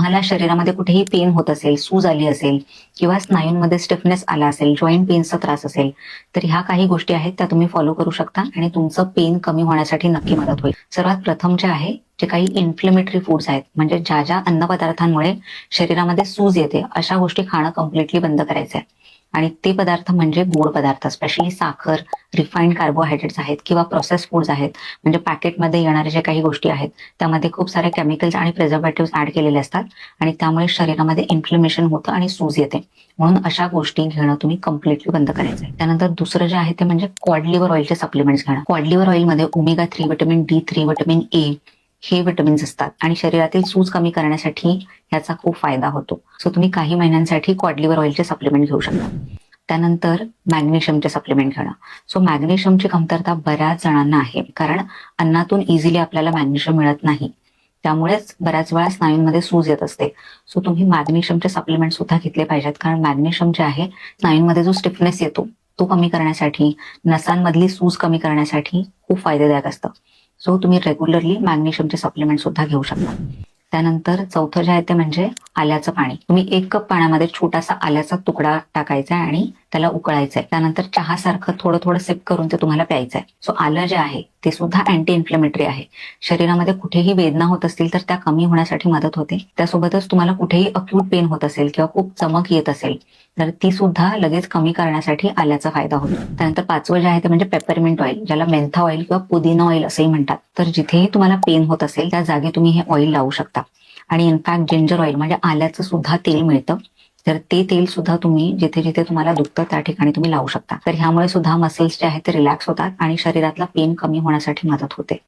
तुम्हाला शरीरामध्ये कुठेही पेन होत असेल सूज आली असेल किंवा स्नायूंमध्ये स्टिफनेस आला असेल जॉईंट पेनचा त्रास असेल तर ह्या काही गोष्टी आहेत त्या तुम्ही फॉलो करू शकता आणि तुमचं पेन कमी होण्यासाठी नक्की मदत होईल. सर्वात प्रथम जे आहे जे काही इन्फ्लेमेटरी फूड्स आहेत म्हणजे ज्या ज्या अन्नपदार्थांमुळे शरीरामध्ये सूज येते अशा गोष्टी खाणं कम्प्लिटली बंद करायचं आहे आणि ते पदार्थ म्हणजे गोड पदार्थ स्पेशली साखर रिफाईंड कार्बोहायड्रेट्स आहेत किंवा प्रोसेस फूड्स आहेत. म्हणजे पॅकेटमध्ये येणारे जे काही गोष्टी आहेत त्यामध्ये खूप सारे केमिकल्स आणि प्रिझर्वेटिव्ह ऍड केलेले असतात आणि त्यामुळे शरीरामध्ये इन्फ्लेमेशन होतं आणि सूज येते. म्हणून अशा गोष्टी घेणं तुम्ही कम्प्लिटली बंद करायचं आहे त्यानंतर दुसरं जे आहे ते म्हणजे क्वाडलिव्हर ऑइलचे सप्लिमेंट्स घेणं. Cod liver ऑइलमध्ये omega three vitamin D three vitamin A हे विटमिन्स असतात. आणि शरीरातील सूज कमी करण्यासाठी याचा खूप फायदा होतो. सो तुम्ही काही महिन्यांसाठी क्वाडलिवर ऑइलचे सप्लिमेंट घेऊ शकता. त्यानंतर मॅग्नेशियमचे सप्लिमेंट घेणं. सो मॅग्नेशियमची कमतरता बऱ्याच जणांना आहे. कारण अन्नातून इझिली आपल्याला मॅग्नेशियम मिळत नाही. त्यामुळेच बऱ्याच वेळा स्नायूंमध्ये सूज येत असते. सो तुम्ही मॅग्नेशियमचे सप्लिमेंट सुद्धा घेतले पाहिजेत. कारण मॅग्नेशियम जे आहे स्नायूंमध्ये जो स्टिफनेस येतो तो कमी करण्यासाठी नसांमधली सूज कमी करण्यासाठी खूप फायदेदायक असतं. सो तुम्ही रेग्युलरली मॅग्नेशियमचे सप्लिमेंट सुद्धा घेऊ शकता. त्यानंतर चौथं जे आहे ते म्हणजे आल्याचं पाणी. तुम्ही एक कप पाण्यामध्ये छोटासा आल्याचा तुकडा टाकायचा आहे आणि त्याला उकळायचं आहे त्यानंतर चहासारखं थोडं थोडं सिप करून ते तुम्हाला प्यायचं आहे सो आलं जे आहे ते सुद्धा अँटी इन्फ्लेमेटरी आहे. शरीरामध्ये कुठेही वेदना होत असतील तर त्या कमी होण्यासाठी मदत होते. त्यासोबतच तुम्हाला कुठेही अक्यूट पेन होत असेल किंवा खूप चमक येत असेल तर ती सुद्धा लगेच कमी करण्यासाठी आल्याचा फायदा होतो. त्यानंतर पाचवं जे आहे ते म्हणजे पेपरमिंट ऑइल ज्याला मेंथा ऑइल किंवा पुदिना ऑइल असंही म्हणतात. तर जिथेही तुम्हाला पेन होत असेल त्या जागी तुम्ही हे ऑइल लावू शकता. आणि इनफॅक्ट जिंजर ऑइल म्हणजे आल्याचं सुद्धा तेल मिळतं. तर ते तेल सुद्धा तुम्ही जिथे जिथे तुम्हाला दुखतं त्या ठिकाणी तुम्ही लावू शकता. तर ह्यामुळे सुद्धा मसल्स जे आहेत ते रिलॅक्स होतात आणि शरीरातला पेन कमी होण्यासाठी मदत होते.